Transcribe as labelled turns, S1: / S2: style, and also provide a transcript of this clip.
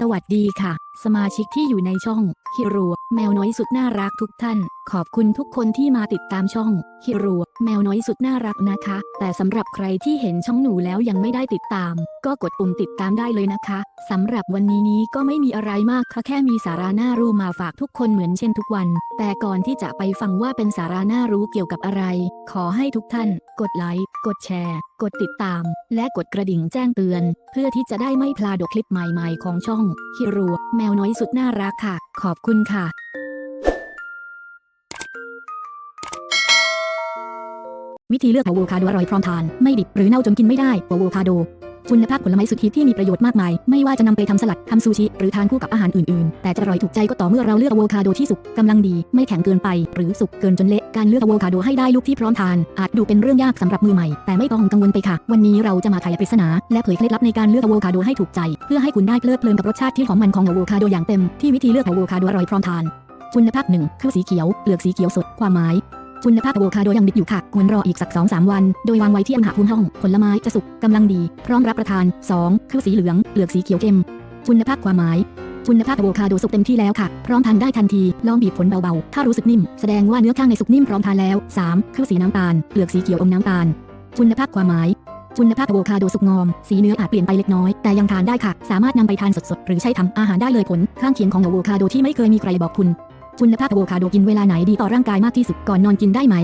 S1: สวัสดีค่ะ สมาชิกที่อยู่ในช่องคิรัวแมวน้อยสุดน่ารักทุกท่าน ขอบคุณทุกคนที่มาติดตามช่องคิรัวแมวน้อยสุดน่ารักนะคะ แต่สำหรับใครที่เห็นช่องหนูแล้วยังไม่ได้ติดตาม ก็กดปุ่มติดตามได้เลยนะคะสำหรับวันนี้นี้ก็ไม่มีอะไรมากค่ะแค่มีสาระน่ารู้มาฝากทุกคนเหมือนเช่นทุกวัน แต่ก่อนที่จะไปฟังว่าเป็นสาระน่ารู้เกี่ยวกับอะไร ขอให้ทุกท่าน กดไลค์กดแชร์ กดติดตาม และกดกระดิ่งแจ้งเตือน เพื่อที่จะได้ไม่พลาดคลิปใหม่ๆ ของช่องคิรัวแมวน้อยสุดน่ารักค่ะ ขอบคุณค่ะ วิธีเลือกอะโวคาโดอร่อยพร้อมทาน ไม่ดิบหรือเน่าจนกินไม่ได้อะโวคาโดคุณภาพผลไม้สุดฮิตที่มีประโยชน์มากมาย ไม่ว่าจะนำไปทำสลัดทำซูชิ หรือทานคู่กับอาหารอื่นๆ แต่จะอร่อยถูกใจก็ต่อเมื่อเราเลือกอะโวคาโดที่สุกกำลังดี ไม่แข็งเกินไป หรือสุกเกินจนเละ การเลือกอะโวคาโดให้ได้ลูกที่พร้อมทาน อาจดูเป็นเรื่องยากสำหรับมือใหม่ แต่ไม่ต้องกังวลไปค่ะ วันนี้เราจะมาไขปริศนา และเผยเคล็ดลับในการเลือกอะโวคาโดให้ถูกใจ เพื่อให้คุณได้เพลิดเพลินกับรสชาติที่หอมมันของอะโวคาโดอย่างเต็ม ที่วิธีเลือกอะโวคาโดอร่อยพร้อมทานคุณภาพหนึ่งคือสีเขียวเปลือกสีเขียวสด ความหมาย คุณภาพอะโวคาโดยังดิบอยู่ค่ะ ควรรออีกสัก 2-3 วัน โดยวางไว้ที่อุณหภูมิห้อง ผลไม้จะสุกกำลังดี พร้อมรับประทาน 2. คือสีเหลือง เปลือกสีเขียวเข้ม คุณภาพความหมาย คุณภาพอะโวคาโดสุกเต็มที่แล้วค่ะ พร้อมทานได้ทันที ลองบีบผลเบาๆ ถ้ารู้สึกนิ่ม แสดงว่าเนื้อข้างในสุกนิ่มพร้อมทานแล้ว 3. คือสีน้ำตาล เปลือกสีเขียวอมน้ำตาล คุณภาพความหมายคุณภาพอะโวคาโดสุกงอม สีเนื้ออาจเปลี่ยนไปเล็กน้อย แต่ยังทานได้ค่ะ สามารถนำไปทานสดๆ หรือใช้ทำอาหารได้เลยผล ข้างเคียงของอะโวคาโดที่ไม่เคยมีใครบอกคุณ คุณภาพอะโวคาโดกินเวลาไหนดีต่อร่างกายมากที่สุดก่อนนอนกินได้ไหม